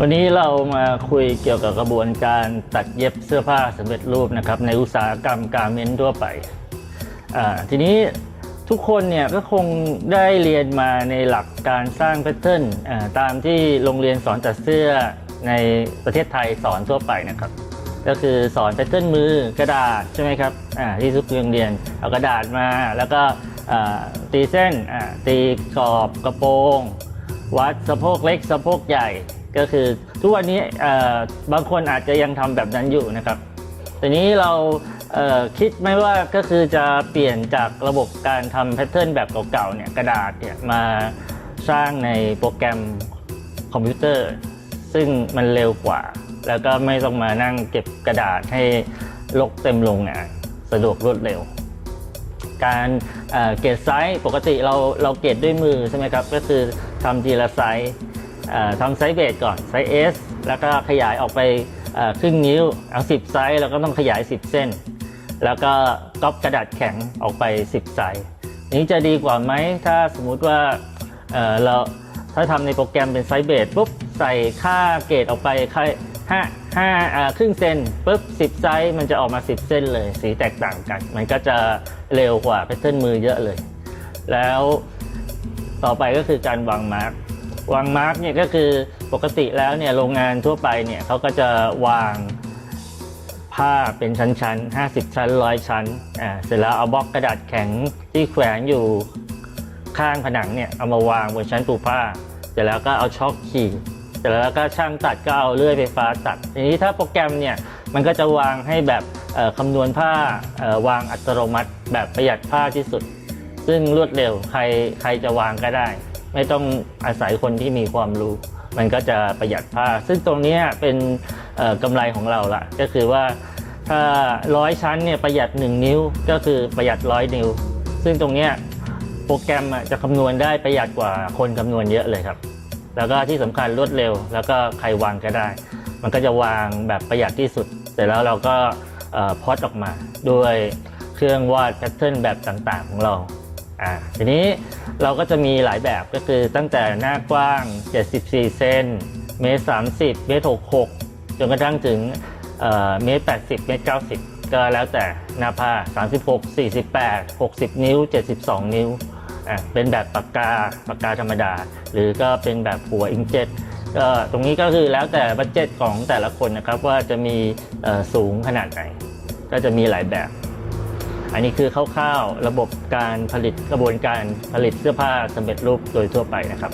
วันนี้เรามาคุยเกี่ยวกับกระบวนการตัดเย็บเสื้อผ้าสำเร็จรูปนะครับในอุตสาหกรรมการเมนต์ทั่วไป ทีนี้ทุกคนเนี่ยก็คงได้เรียนมาในหลักการสร้างแพทเทิร์นตามที่โรงเรียนสอนตัดเสื้อในประเทศไทยสอนทั่วไปนะครับ ก็คือสอนแพทเทิร์นมือกระดาษใช่ไหมครับที่ทุกโรงเรียนเอากระดาษมาแล้วก็ตีเส้นตีกรอบกระโปรง วัดสะโพกเล็กสะโพกใหญ่ ก็คือทุกวันนี้บางคนอาจจะยังทำแบบนั้นอยู่นะครับทีนี้เราเคิดไหมว่าก็คือจะเปลี่ยนจากระบบการทำแพทเทิร์นแบบเก่าๆเนี่ยกระดาษเนี่ยมาสร้างในโปรแกรมคอมพิวเตอร์ ซึ่งมันเร็วกว่า แล้วก็ไม่ต้องมานั่งเก็บกระดาษให้ลกเต็มโรงงานสะดวกรวดเร็ว การเกรดไซส์ปกติเราเราเกรดด้วยมือใช่ไหมครับ ก็คือทำทีละไซส์ ทำไซส์เบสก่อนไซส์ S แล้วก็ขยายออกไปครึ่งนิ้วเอา 10 ไซส์แล้วก็ต้องขยาย 10 เส้น แล้วก็ก๊อปกระดาษแข็งออกไป 10 ไซส์นี้จะดีกว่าไหมถ้าสมมุติว่าเราถ้าทำในโปรแกรมเป็นไซส์เบสปุ๊บใส่ค่าเกรดออกไปค่าห้าห้าอ่าครึ่งเซนปุ๊บ10ไซส์มันจะออกมา 10 เส้นเลย สีแตกต่างกัน มันก็จะเร็วกว่าแพทเทิร์นมือเยอะเลย แล้วต่อไปก็คือการวางมาร์ก วางมาร์กเนี่ยก็คือปกติแล้วเนี่ยโรงงานทั่วไปเนี่ยเขาก็จะวางผ้าเป็นชั้นๆ 50 ชั้นร้อยชั้นอ่าเสร็จแล้วเอาบล็อกกระดาษแข็งที่แขวนอยู่ข้างผนังเนี่ยเอามาวางบนชั้นปูผ้า เสร็จแล้วก็เอาช็อคขีดเสร็จแล้วก็ช่างตัดก็เอาเลื่อยไฟฟ้าตัดทีนี้ถ้าโปรแกรมเนี่ยมันก็จะวางให้แบบคำนวณผ้าวางอัตโนมัติ แบบประหยัดผ้าที่สุด ซึ่งรวดเร็วใครใครจะวางก็ได้ ไม่ต้องอาศัยคนที่มีความรู้ มันก็จะประหยัดผ้า ซึ่งตรงนี้เป็นกำไรของเราละก็คือว่าถ้าร้อยชั้นเนี่ยประหยัด 1 นิ้วก็คือประหยัดร้อยนิ้ว ซึ่งตรงนี้โปรแกรมจะคำนวณได้ประหยัดกว่าคนคำนวณเยอะเลยครับ แล้วก็ที่สำคัญรวดเร็ว แล้วก็ใครวางก็ได้ มันก็จะวางแบบประหยัดที่สุด เสร็จแล้วเราก็พอดออกมาด้วยเครื่องวาดแพทเทิร์นแบบต่างๆของเรา อ่าทีนี้เราก็จะมีหลายแบบก็คือตั้งแต่หน้ากว้าง 74 เซนเมตร30 เมตร66 จนกระทั่งถึงเอ่อเมตร80 เมตร90 ก็แล้วแต่หน้าผ้า 36 48 60 นิ้ว 72 นิ้วอะเป็นแบบปากกาปากกาธรรมดา หรือก็เป็นแบบหัวอิงเจ็ตก็ตรงนี้ก็คือแล้วแต่บัตเจ็ตของแต่ละคนนะครับว่าจะมีสูงขนาดไหน ก็จะมีหลายแบบ อันนี้คือคร่าวๆระบบการผลิตกระบวนการผลิตเสื้อผ้าสำเร็จรูปโดยทั่วไปนะครับ